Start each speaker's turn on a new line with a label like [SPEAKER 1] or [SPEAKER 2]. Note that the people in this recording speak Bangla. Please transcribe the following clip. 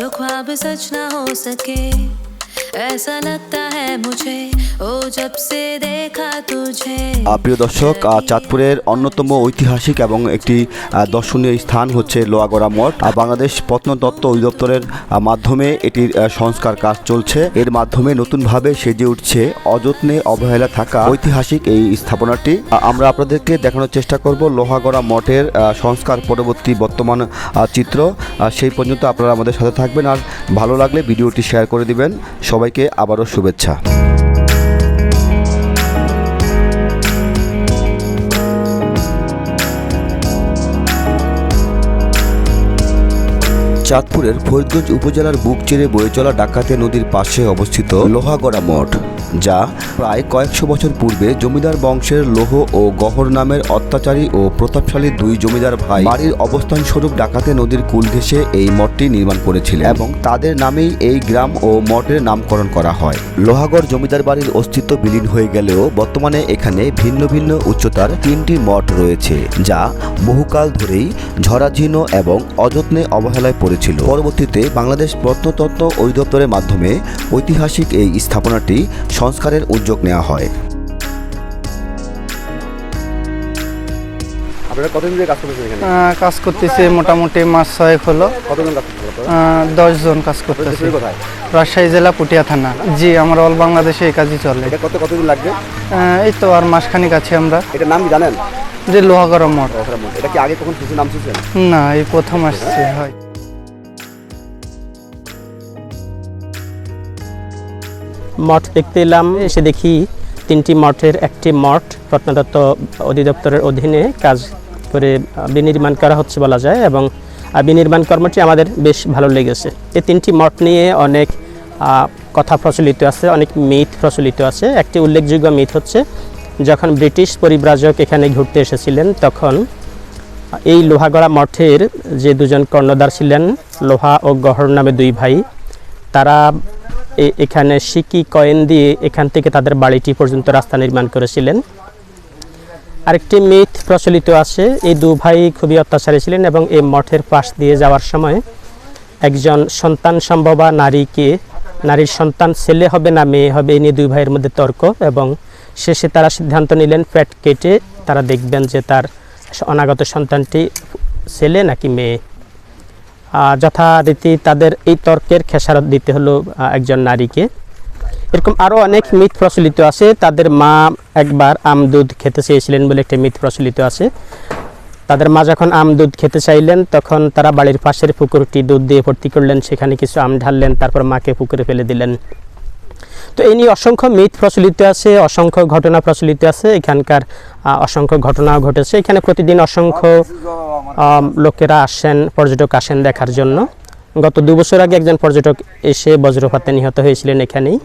[SPEAKER 1] जो ख्वाब सच ना हो सके। ऐसा लगता है मुझे ओ जब से देखा तुझे
[SPEAKER 2] আহ, প্রিয় দর্শক আহ, চাঁদপুরের অন্যতম ঐতিহাসিক এবং একটি আহ, দর্শনীয় স্থান হচ্ছে লোয়াগড়া মঠ আর বাংলাদেশ প্রত্নতত্ত্ব অধিদপ্তরের আহ, মাধ্যমে এটির আহ, সংস্কার কাজ চলছে এর মাধ্যমে নতুনভাবে সেজে উঠছে অযত্নে অবহেলা থাকা ঐতিহাসিক এই স্থাপনাটি আহ, আমরা আপনাদেরকে দেখানোর চেষ্টা করব লোহাগড়া মঠের আহ, সংস্কার পরবর্তী বর্তমান আহ, চিত্র আহ, সেই পর্যন্ত আপনারা আমাদের সাথে থাকবেন আর ভালো লাগলে ভিডিওটি শেয়ার করে দিবেন সবাইকে আবারও শুভেচ্ছা। চাঁদপুরের ফরিদগঞ্জ উপজেলার বুক চিরে বয়ে চলা ডাকাতে নদীর পাশে অবস্থিত লোহাগড়া মঠ, যা প্রায় কয়েকশো বছর পূর্বে জমিদার বংশের লোহ ও গহর নামের অত্যাচারী ও প্রতাপশালী দুই জমিদার ভাই বাড়ির অবস্থান স্বরূপ ডাকাতে নদীর কুল ঘেঁষে এই মঠটি নির্মাণ করেছিলেন এবং তাদের নামেই এই গ্রাম ও মঠের নামকরণ করা হয়। লোহাগড় জমিদার বাড়ির অস্তিত্ব বিলীন হয়ে গেলেও বর্তমানে এখানে ভিন্ন ভিন্ন উচ্চতার তিনটি মঠ রয়েছে, যা বহুকাল ধরেই ঝরাঝীর্ণ এবং অযত্নে অবহেলায় পড়েছিল পরবর্তীতে বাংলাদেশ প্রত্নতত্ত্ব অধিদপ্তরের মাধ্যমে ঐতিহাসিক এই স্থাপনাটি সংস্কারের উদ্যোগ নেওয়া হয়। আপনারা কতদিন ধরে কাজ করতেছেন এখানে?
[SPEAKER 3] কাজ করতেছে মোটামুটি মাস ছয়েক হলো।
[SPEAKER 2] কতজন কাজ করতেছেন
[SPEAKER 3] দশ জন কাজ করতেছে।
[SPEAKER 2] কোথায়?
[SPEAKER 3] রাজশাহী জেলা পুটিয়া থানা। জি আমরা অল বাংলাদেশে এই কাজই চলে।
[SPEAKER 2] এটা কত কতদিন লাগবে?
[SPEAKER 3] এই তো আর মাসখানিক আছে আমরা।
[SPEAKER 2] এটার নাম কি জানেন?
[SPEAKER 3] যে লোহাগড়া মঠ
[SPEAKER 2] এটা কি আগে কখন কিছু নাম শুনছেন?
[SPEAKER 3] না এই প্রথম আসছে হয়।
[SPEAKER 4] মঠ দেখতে এলাম। এসে দেখি তিনটি মঠের একটি মঠ প্রত্নতত্ত্ব অধিদপ্তরের অধীনে কাজ করে বিনির্মাণ করা হচ্ছে বলা যায় এবং বিনির্মাণ কর্মটি আমাদের বেশ ভালো লেগেছে। এই তিনটি মঠ নিয়ে অনেক কথা প্রচলিত আছে, অনেক মিথ প্রচলিত আছে। একটি উল্লেখযোগ্য মিথ হচ্ছে, যখন ব্রিটিশ পরিব্রাজক এখানে ঘুরতে এসেছিলেন, তখন এই লোহাগড়া মঠের যে দুজন কর্ণধার ছিলেন, লোহা ও গহর নামে দুই ভাই, তারা এখানে সিকি কয়েন দিয়ে এখান থেকে তাদের বাড়িটি পর্যন্ত রাস্তা নির্মাণ করেছিলেন। আরেকটি মিথ প্রচলিত আছে, এই দু ভাই খুবই অত্যাচারী ছিলেন এবং এই মঠের পাশ দিয়ে যাওয়ার সময় একজন সন্তান সম্ভবা নারীকে, নারীর সন্তান ছেলে হবে না মেয়ে হবে, এই নিয়ে দুই ভাইয়ের মধ্যে তর্ক এবং শেষে তারা সিদ্ধান্ত নিলেন পেট কেটে তারা দেখবেন যে তার অনাগত সন্তানটি ছেলে নাকি মেয়ে। যথারীতি তাদের এই তর্কের খেসারত দিতে হলো একজন নারীকে। এরকম আরও অনেক মিথ প্রচলিত আছে। তাদের মা একবার আম দুধ খেতে চেয়েছিলেন বলে একটি মিথ প্রচলিত আছে। তাদের মা যখন আম দুধ খেতে চাইলেন, তখন তারা বাড়ির পাশের পুকুরটি দুধ দিয়ে ভর্তি করলেন। সেখানে কিছু আম ঢাললেন, তারপর মাকে পুকুরে ফেলে দিলেন। তো এই নিয়ে অসংখ্য মিথ প্রচলিত আছে, অসংখ্য ঘটনা প্রচলিত আছে, এখানকার অসংখ্য ঘটনা ঘটেছে। এখানে প্রতিদিন অসংখ্য লোকেরা আসেন, পর্যটক আসেন দেখার জন্য। গত দু বছর আগে একজন পর্যটক এসে বজ্রপাতে নিহত হয়েছিলেন এখানেই।